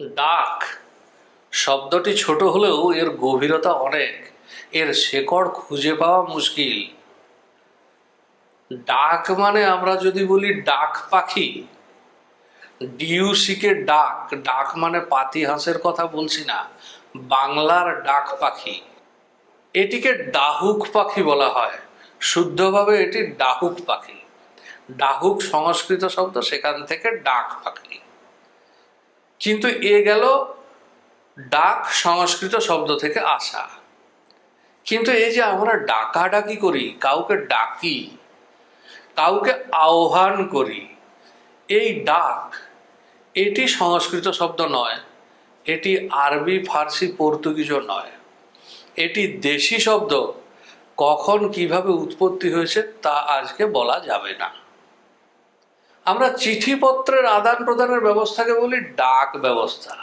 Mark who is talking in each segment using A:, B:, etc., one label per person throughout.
A: ডাক। শব্দটি ছোট হলেও এর গভীরতা অনেক। এর শেকড় খুঁজে পাওয়া মুশকিল। ডাক মানে আমরা যদি বলি ডাক পাখি, ডিউসিকে ডাক। ডাক মানে পাতি হাঁসের কথা বলছি না, বাংলার ডাক পাখি। এটিকে ডাহুক পাখি বলা হয়। শুদ্ধভাবে এটি ডাহুক পাখি। ডাহুক সংস্কৃত শব্দ সেখান থেকে ডাক পাখি। কিন্তু এ গেল ডাক সংস্কৃত শব্দ থেকে আসা। কিন্তু এই যে আমরা ডাকাডাকি করি, কাউকে ডাকি, কাউকে আহ্বান করি, এই ডাক, এটি সংস্কৃত শব্দ নয়, এটি আরবি, ফার্সি, পর্তুগিজও নয়। এটি দেশি শব্দ, কখন কীভাবে উৎপত্তি হয়েছে তা আজকে বলা যাবে না। আমরা চিঠিপত্রের আদান প্রদানের ব্যবস্থাকে বলি ডাক ব্যবস্থা।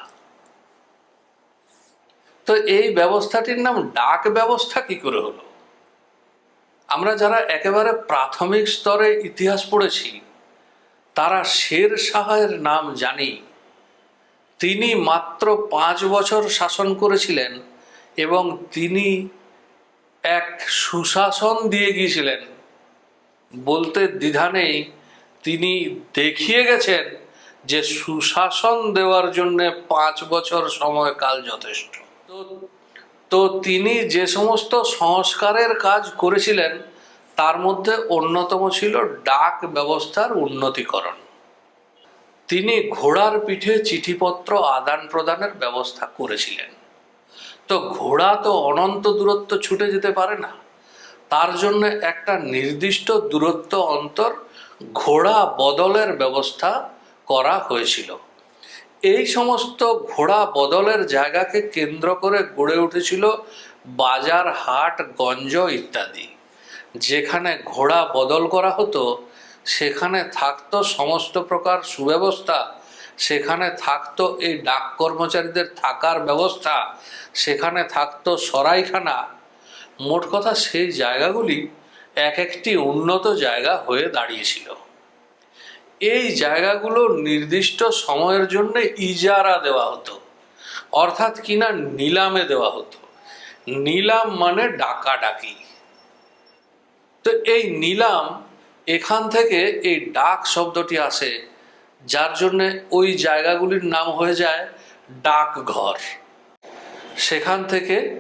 A: তো এই ব্যবস্থাটির নাম ডাক ব্যবস্থা কি করে হলো? আমরা যারা একেবারে প্রাথমিক স্তরে ইতিহাস পড়েছি, তারা শের শাহের নাম জানি। তিনি মাত্র পাঁচ বছর শাসন করেছিলেন এবং তিনি এক সুশাসন দিয়ে গিয়েছিলেন। বলতে দ্বিধা নেই তিনি দেখিয়ে গেছেন যে সুশাসন দেওয়ার জন্য পাঁচ বছর সময়কাল যথেষ্ট। তো তো তিনি যে সমস্ত সংস্কারের কাজ করেছিলেন, তার মধ্যে অন্যতম ছিল ডাক ব্যবস্থার উন্নতিকরণ। তিনি ঘোড়ার পিঠে চিঠিপত্র আদান প্রদানের ব্যবস্থা করেছিলেন। তো ঘোড়া তো অনন্ত দূরত্ব ছুটে যেতে পারে না, তার জন্য একটা নির্দিষ্ট দূরত্ব অন্তর ঘোড়া বদলের ব্যবস্থা করা হয়েছিল। এই সমস্ত ঘোড়া বদলের জায়গাকে কেন্দ্র করে গড়ে উঠেছিল বাজার, হাট, গঞ্জ ইত্যাদি। যেখানে ঘোড়া বদল করা হতো, সেখানে থাকতো সমস্ত প্রকার সুব্যবস্থা, সেখানে থাকতো এই ডাক কর্মচারীদের থাকার ব্যবস্থা, সেখানে থাকতো সরাইখানা। মোট কথা সেই জায়গাগুলি এক একটি উন্নত জায়গা হয়ে দাঁড়িয়েছিল। এই জায়গাগুলো নির্দিষ্ট সময়ের জন্য ইজারা দেওয়া হতো। অর্থাৎ কিনা নিলামে দেওয়া হতো। নিলাম মানে ডাকাডাকি। তো এই নিলাম, এখান থেকে এই ডাক শব্দটি আসে, যার জন্য ওই জায়গাগুলির নাম হয়ে যায় ডাকঘর। সেখান থেকে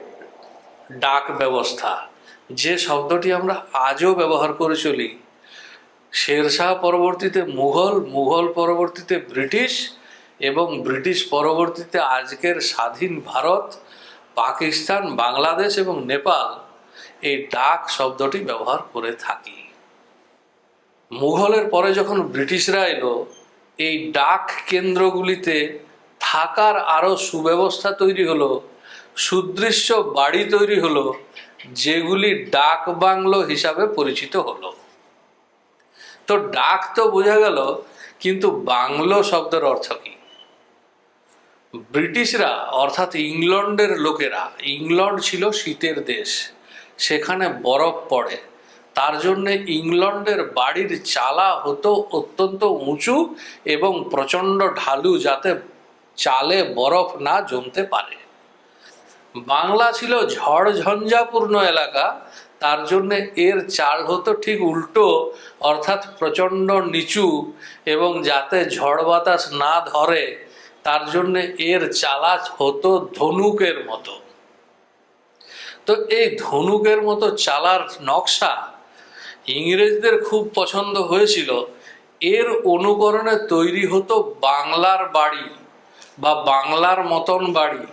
A: ডাক ব্যবস্থা। যে শব্দটি আমরা আজও ব্যবহার করে চলি, শেরশাহ পরবর্তীতে মুঘল মুঘল পরবর্তীতে ব্রিটিশ এবং ব্রিটিশ পরবর্তীতে আজকের স্বাধীন ভারত, পাকিস্তান, বাংলাদেশ এবং নেপাল এই ডাক শব্দটি ব্যবহার করে থাকি। মুঘলের পরে যখন ব্রিটিশরা এলো, এই ডাক কেন্দ্রগুলিতে থাকার আরও সুব্যবস্থা তৈরি হলো, সুদৃশ্য বাড়ি তৈরি হলো যেগুলি ডাক বাংলো হিসাবে পরিচিত হলো। তো ডাক তো বোঝা গেল, কিন্তু বাংলো শব্দের অর্থ কি? ব্রিটিশরা, অর্থাৎ ইংল্যান্ডের লোকেরা, ইংল্যান্ড ছিল শীতের দেশ, সেখানে বরফ পড়ে। তার জন্যে ইংল্যান্ডের বাড়ির চালা হতো অত্যন্ত উঁচু এবং প্রচণ্ড ঢালু যাতে চালে বরফ না জমতে পারে। বাংলা ছিল ঝড় ঝঞ্ঝাপূর্ণ এলাকা, তার জন্য এর চাল হতো ঠিক উল্টো, অর্থাৎ প্রচণ্ড নিচু এবং যাতে ঝড় বাতাস না ধরে, তার জন্য এর চালা হতো ধনুকের মতো। তো এই ধনুকের মতো চালার নকশা ইংরেজদের খুব পছন্দ হয়েছিল। এর অনুকরণে তৈরি হতো বাংলার বাড়ি বা বাংলার মতন বাড়ি।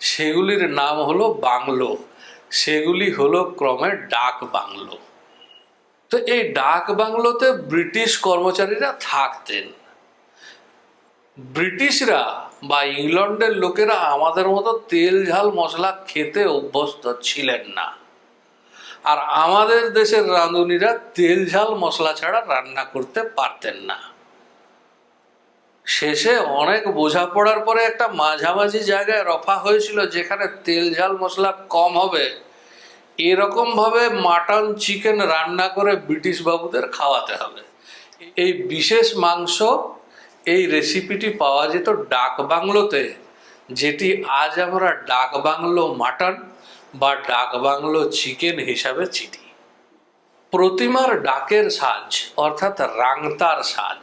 A: সেগুলির নাম হলো বাংলো। সেগুলি হলো ক্রমে ডাক বাংলো। তো এই ডাক বাংলোতে ব্রিটিশ কর্মচারীরা থাকতেন। ব্রিটিশরা বা ইংল্যান্ডের লোকেরা আমাদের মতো তেল, ঝাল, মশলা খেতে অভ্যস্ত ছিলেন না। আর আমাদের দেশের রাঁধুনিরা তেল, ঝাল, মশলা ছাড়া রান্না করতে পারতেন না। শেষে অনেক বোঝাপড়ার পরে একটা মাঝামাঝি জায়গায় রফা হয়েছিল যেখানে তেল ঝাল মশলা কম হবে। এরকম ভাবে মাটন চিকেন রান্না করে ব্রিটিশ বাবুদের খাওয়াতে হবে। এই বিশেষ মাংস, এই রেসিপিটি পাওয়া যেত ডাক বাংলোতে, যেটি আজ আমরা ডাক বাংলো মাটন বা ডাক বাংলো চিকেন হিসাবে চিনি। প্রতিমার ডাকের সাজ, অর্থাৎ রাংতার সাজ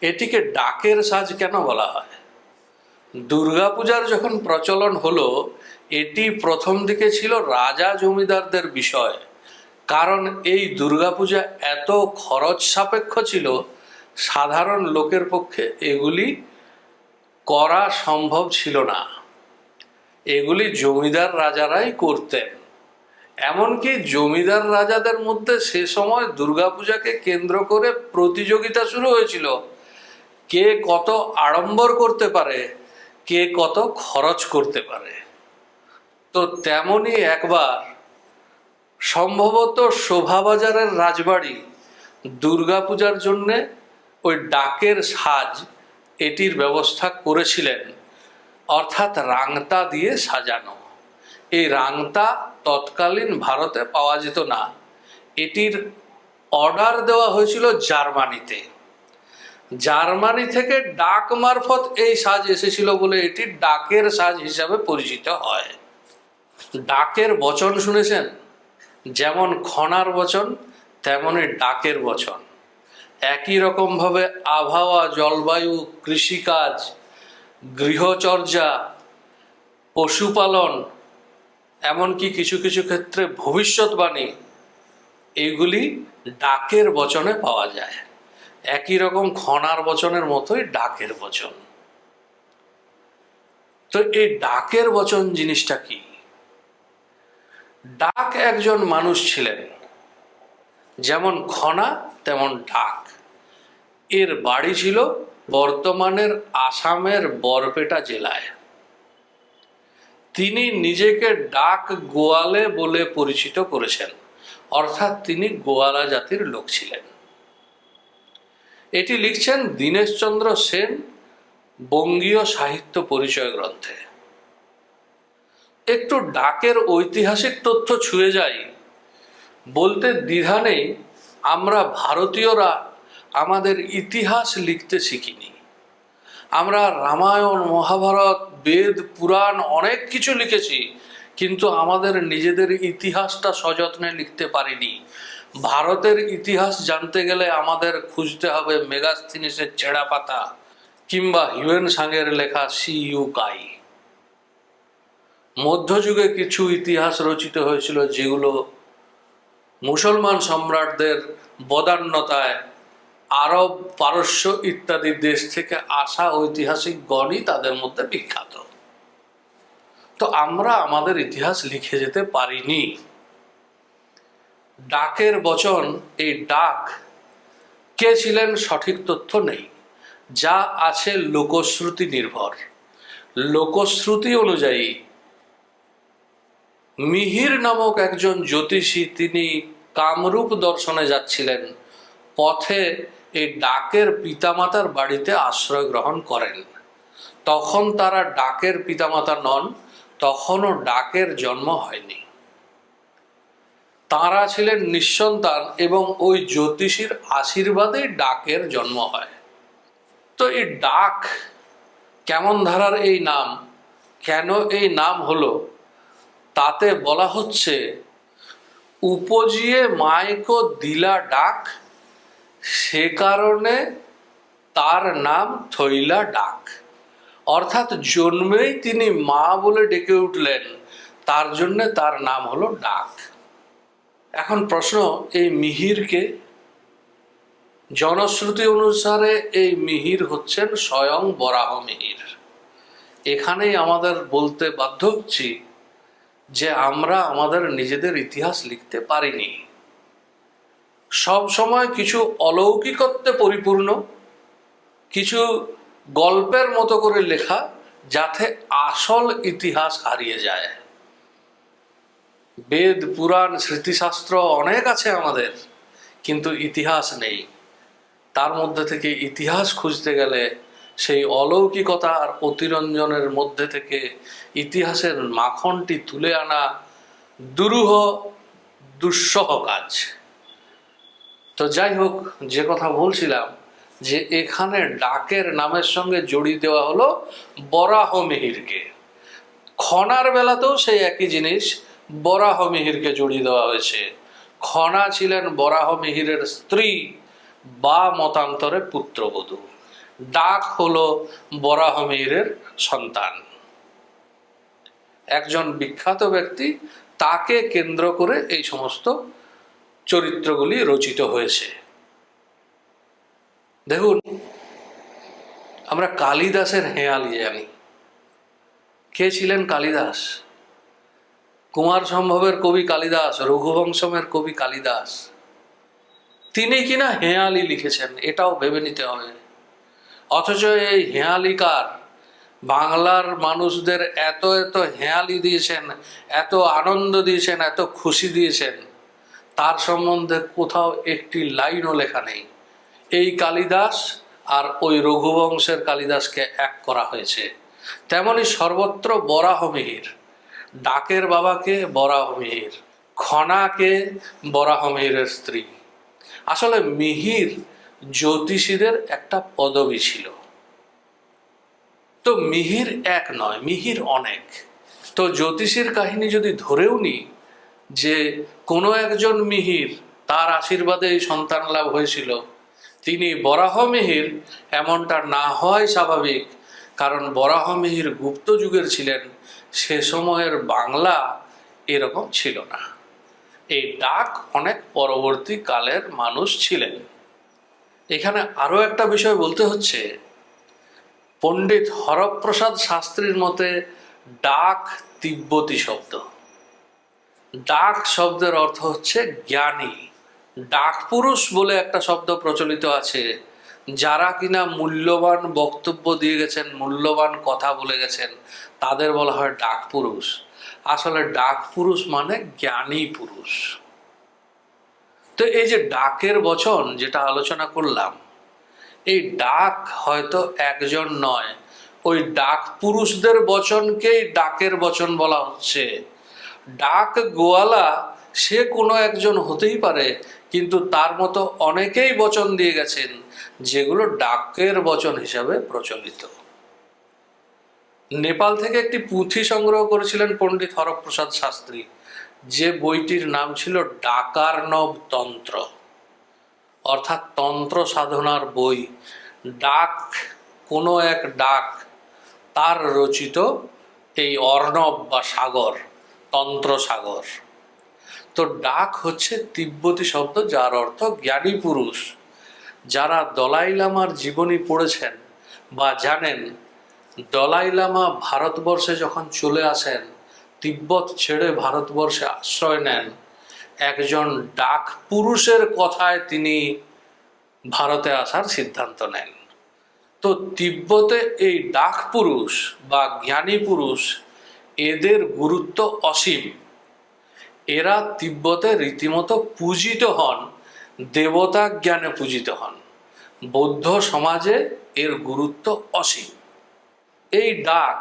A: এটিকে ডাকের সাজ কেন বলা হয়? দুর্গাপূজার যখন প্রচলন হলো, এটি প্রথম দিকে ছিল রাজা জমিদারদের বিষয়। কারণ এই দুর্গাপূজা এত খরচ সাপেক্ষ ছিল, সাধারণ লোকের পক্ষে এগুলি করা সম্ভব ছিল না। এগুলি জমিদার রাজারাই করতেন। এমনকি জমিদার রাজাদের মধ্যে সে সময় দুর্গাপূজাকে কেন্দ্র করে প্রতিযোগিতা শুরু হয়েছিল। কে কত আড়ম্বর করতে পারে, কে কত খরচ করতে পারে। তো তেমনই একবার সম্ভবত শোভাবাজারের রাজবাড়ি দুর্গাপূজার জন্যে ওই ডাকের সাজ এটির ব্যবস্থা করেছিলেন। অর্থাৎ রাংতা দিয়ে সাজানো। এই রাংতা তৎকালীন ভারতে পাওয়া যেত না। এটির অর্ডার দেওয়া হয়েছিল জার্মানিতে। জার্মানি থেকে ডাক মারফত এই সাজ এসেছিল বলে এটি ডাকের সাজ হিসাবে পরিচিত হয়। ডাকের বচন শুনেছেন? যেমন খনার বচন, তেমনই ডাকের বচন। একই রকমভাবে আবহাওয়া, জলবায়ু, কৃষিকাজ, গৃহচর্যা, পশুপালন, এমনকি কিছু কিছু ক্ষেত্রে ভবিষ্যৎবাণী এইগুলি ডাকের বচনে পাওয়া যায়। একই রকম খনার বচনের মতোই ডাকের বচন। তো এই ডাকের বচন জিনিসটা কি? ডাক একজন মানুষ ছিলেন। যেমন খনা তেমন ডাক। এর বাড়ি ছিল বর্তমানের আসামের বরপেটা জেলায়। তিনি নিজেকে ডাক গোয়ালে বলে পরিচিত করেছেন। অর্থাৎ তিনি গোয়ালা জাতির লোক ছিলেন। এটি লিখছেন দীনেশচন্দ্র সেন, বঙ্গীয় সাহিত্য পরিচয় গ্রন্থে। একটু ডাকের ঐতিহাসিক তথ্য ছুঁয়ে যাই। বলতে দ্বিধা নেই, আমরা ভারতীয়রা আমাদের ইতিহাস লিখতে শিখিনি। আমরা রামায়ণ, মহাভারত, বেদ, পুরাণ অনেক কিছু লিখেছি, কিন্তু আমাদের নিজেদের ইতিহাসটা সযত্নে লিখতে পারিনি। ভারতের ইতিহাস জানতে গেলে আমাদের খুঁজতে হবে মেগাস্থিনিসের ছেঁড়া পাতা কিংবা হিউয়েন সাংয়ের লেখা সি ইউ কাই। মধ্যযুগে কিছু ইতিহাস রচিত হয়েছিল যেগুলো মুসলমান সম্রাটদের বদান্যতায়, আরব, পারস্য ইত্যাদি দেশ থেকে আসা ঐতিহাসিক গণই তাদের মধ্যে বিখ্যাত। তো আমরা আমাদের ইতিহাস লিখে যেতে পারিনি। ডাকের বচন, এই ডাক, কে ছিলেন সঠিক তথ্য নেই, যা আছে লোকশ্রুতি নির্ভর। লোকশ্রুতি অনুযায়ী, মিহির নামক একজন জ্যোতিষী তিনি কামরূপ দর্শনে যাচ্ছিলেন। পথে এই ডাকের পিতামাতার বাড়িতে আশ্রয় গ্রহণ করেন। তখন তারা ডাকের পিতামাতা নন, তখনও ডাকের জন্ম হয়নি। তারা ছিলেন নিঃসন্তান এবং ওই জ্যোতিষীর আশীর্বাদে ডাকের জন্ম হয়। তো এই ডাক কেমন ধারার এই নাম? কেন এই নাম হলো? তাতে বলা হচ্ছে, উপজিয়ে মায়কো দিলা ডাক, সে কারণে তার নাম থইলা ডাক। অর্থাৎ জন্মেই তিনি মা বলে ডেকে উঠলেন, তার জন্যে তার নাম হলো ডাক। এখন প্রশ্ন, এই মিহিরকে জনশ্রুতি অনুসারে এই মিহির হচ্ছেন স্বয়ং বরাহ মিহির। এখানেই আমাদের বলতে বাধ্য হচ্ছি যে আমরা আমাদের নিজেদের ইতিহাস লিখতে পারিনি। সব সময় কিছু অলৌকিকত্বে পরিপূর্ণ, কিছু গল্পের মতো করে লেখা যাতে আসল ইতিহাস হারিয়ে যায়। বেদ, পুরাণ, স্মৃতিশাস্ত্র অনেক আছে আমাদের, কিন্তু ইতিহাস নেই। তার মধ্যে থেকে ইতিহাস খুঁজতে গেলে সেই অলৌকিকতা আর অতিরঞ্জনের মধ্যে থেকে ইতিহাসের মাখনটি তুলে আনা দুরূহ, দুঃসহ কাজ। তো যাই হোক, যে কথা বলছিলাম যে এখানে ডাকের নামের সঙ্গে জড়িয়ে দেওয়া হলো বরাহ মিহিরকে। খনার বেলাতেও সেই একই জিনিস বরাহ মিহিরকে জড়িয়ে দেওয়া হয়েছে। খনা ছিলেন বরাহ মিহিরের স্ত্রী বা মতান্তরে পুত্রবধূ। ডাক হলো বরাহ মিহিরের সন্তান। একজন বিখ্যাত ব্যক্তি তাকে কেন্দ্র করে এই সমস্ত চরিত্রগুলি রচিত হয়েছে। দেখুন, আমরা কালিদাসের হেয়ালি জানি। কে ছিলেন কালিদাস? কুমার সম্ভবের কবি কালিদাস, রঘুবংশমের কবি কালিদাস। তিনি কিনা হেয়ালি লিখেছেন, এটাও ভেবে নিতে হবে। অথচ এই হেয়ালিকার বাংলার মানুষদের এত এত হেয়ালি দিয়েছেন, এত আনন্দ দিয়েছেন, এত খুশি দিয়েছেন, তার সম্বন্ধে কোথাও একটি লাইনও লেখা নেই। এই কালিদাস আর ওই রঘুবংশের কালিদাসকে এক করা হয়েছে। তেমনি সর্বত্র বরাহমিহির ডাকের বাবাকে বরাহমিহির খনাকে বরাহমিহিরের স্ত্রী। আসলে মিহির জ্যোতিষীদের একটা পদবী ছিল। তো মিহির এক নয়, মিহির অনেক। তো জ্যোতিষীর কাহিনী যদি ধরেও নিই যে কোনো একজন মিহির তার আশীর্বাদে এই সন্তান লাভ হয়েছিল, তিনি বরাহ মিহির এমনটা না হয় স্বাভাবিক, কারণ বরাহ মিহির গুপ্ত যুগের ছিলেন সে সময়ের বাংলা এরকম ছিল না। এই ডাক অনেক পরবর্তী কালের মানুষ ছিলেন। এখানে আরও একটা বিষয় বলতে হচ্ছে, পণ্ডিত হরপ্রসাদ শাস্ত্রীর মতে ডাক তিব্বতী শব্দ। ডাক শব্দের অর্থ হচ্ছে জ্ঞানী। ডাক পুরুষ বলে একটা শব্দ প্রচলিত আছে যারা কিনা মূল্যবান বক্তব্য দিয়ে গেছেন, মূল্যবান কথা বলে গেছেন, তাদের বলা হয় ডাক পুরুষ। আসলে ডাক পুরুষ মানে জ্ঞানী পুরুষ। তো এই যে ডাকের বচন যেটা আলোচনা করলাম, এই ডাক হয়তো একজন নয়, ওই ডাক পুরুষদের বচনকেই ডাকের বচন বলা হচ্ছে। ডাক গোয়ালা, সে কোনো একজন হতেই পারে কিন্তু তার মতো অনেকেই বচন দিয়ে গেছেন, যেগুলো ডাকের বচন হিসাবে প্রচলিত। নেপাল থেকে একটি পুঁথি সংগ্রহ করেছিলেন পণ্ডিত হরপ্রসাদ শাস্ত্রী। যে বইটির নাম ছিল ডাকার্ণব তন্ত্র। অর্থাৎ তন্ত্র সাধনার বই। ডাক, কোনো এক ডাক, তার রচিত এই অর্ণব বা সাগর, তন্ত্র সাগর। তো ডাক হচ্ছে তিব্বতী শব্দ, যার অর্থ জ্ঞানী পুরুষ। যারা দলাই লামার জীবনী পড়েছেন বা জানেন, দলাই লামা ভারতবর্ষে যখন চলে আসেন, তিব্বত ছেড়ে ভারতবর্ষে আশ্রয় নেন। একজন ডাক পুরুষের কথায় তিনি ভারতে আসার সিদ্ধান্ত নেন। তো তিব্বতে এই ডাক পুরুষ বা জ্ঞানী পুরুষ, এদের গুরুত্ব অসীম। এরা তিব্বতে রীতিমতো পূজিত হন, দেবতা জ্ঞানে পূজিত হন। বৌদ্ধ সমাজে এর গুরুত্ব অসীম। এই ডাক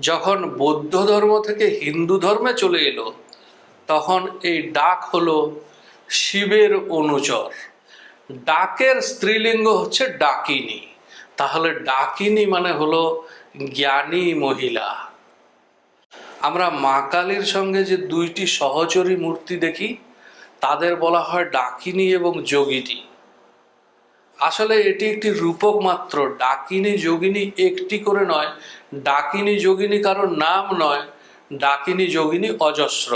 A: যখন বৌদ্ধ ধর্ম থেকে হিন্দু ধর্মে চলে এলো, তখন এই ডাক হলো শিবের অনুচর। ডাকের স্ত্রীলিঙ্গ হচ্ছে ডাকিনী। তাহলে ডাকিনী মানে হলো জ্ঞানী মহিলা। আমরা মা কালীর সঙ্গে যে দুইটি সহচরী মূর্তি দেখি, তাদের বলা হয় ডাকিনী এবং যোগিনী। আসলে এটি একটি রূপক মাত্র, ডাকিনী যোগিনী একটি করে নয়, ডাকিনী যোগিনী কারোর নাম নয়, ডাকিনী যোগিনী অজস্র।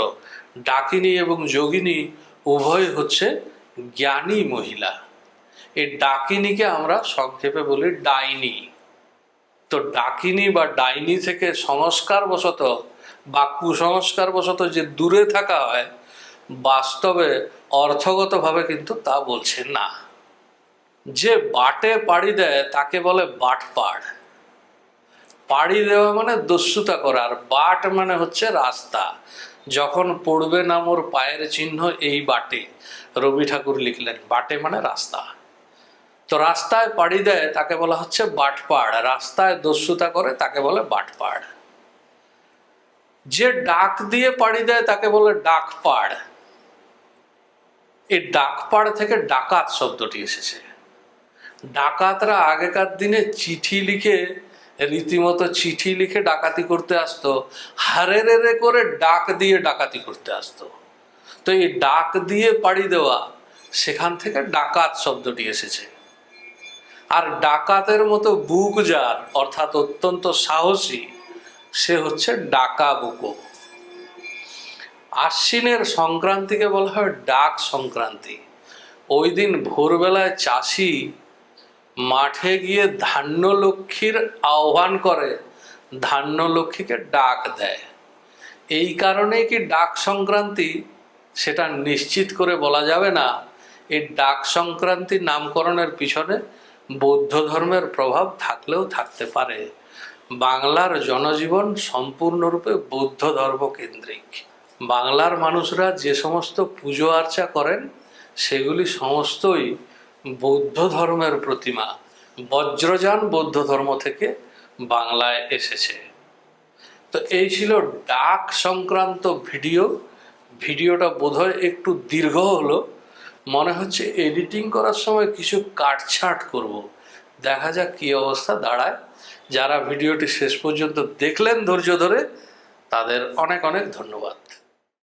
A: ডাকিনী এবং যোগিনী উভয় হচ্ছে জ্ঞানী মহিলা। এই ডাকিনীকে আমরা সংক্ষেপে বলি ডাইনি। তো ডাকিনী বা ডাইনি থেকে সংস্কার বশত বা কুসংস্কার বশত যে দূরে থাকা হয়, বাস্তবে অর্থগতভাবে কিন্তু তা বলছে না। যে বাটে পাড়ি দেয়, তাকে বলে বাটপাড় পাড়ি। দেওয়া মানে দস্যুতা করা, আর বাট মানে হচ্ছে রাস্তা। যখন পড়বে না মোর পায়ের চিহ্ন, এই বাটে। রবি ঠাকুর লিখলেন, বাটে মানে রাস্তা। তো রাস্তায় পাড়ি দেয়, তাকে বলা হচ্ছে বাটপাড় রাস্তায় দস্যুতা করে, তাকে বলে বাটপাড় যে ডাক দিয়ে পাড়ি দেয় তাকে বলে ডাক পাড়। এই ডাক পাড় থেকে ডাকাত শব্দটি এসেছে। ডাকাতরা আগেকার দিনে চিঠি লিখে, রীতিমতো চিঠি লিখে ডাকাতি করতে আসতো। হারে রে করে ডাক দিয়ে ডাকাতি করতে আসতো। তো এই ডাক দিয়ে পাড়ি দেওয়া, সেখান থেকে ডাকাত শব্দটি এসেছে। আর ডাকাতের মতো বুক যার, অর্থাৎ অত্যন্ত সাহসী সে হচ্ছে ডাকা বুকো। আশ্বিনের সংক্রান্তিকে বলা হয় ডাক সংক্রান্তি। ওই দিন ভোরবেলায় চাষি মাঠে গিয়ে ধান্য লক্ষ্মীর আহ্বান করে ধান্য লক্ষ্মীকে ডাক দেয়। এই কারণেই কি ডাক সংক্রান্তি সেটা নিশ্চিত করে বলা যাবে না? এই ডাক সংক্রান্তি নামকরণের পিছনে বৌদ্ধ ধর্মের প্রভাব থাকলেও থাকতে পারে। বাংলার জনজীবন সম্পূর্ণরূপে বৌদ্ধ ধর্ম কেন্দ্রিক বাংলার মানুষরা যে সমস্ত পুজো আর্চা করেন, সেগুলি সমস্তই বৌদ্ধ ধর্মের প্রতিমা। বজ্রযান বৌদ্ধ ধর্ম থেকে বাংলায় এসেছে। তো এই ছিল ডাক সংক্রান্ত ভিডিও। ভিডিওটা বোধহয় একটু দীর্ঘ হলো। মনে হচ্ছে এডিটিং করার সময় কিছু কাটছাট করব। দেখা যাক কী অবস্থা, দাঁড়ায়। যারা ভিডিওটি শেষ পর্যন্ত দেখলেন ধৈর্য ধরে তাদের অনেক অনেক ধন্যবাদ।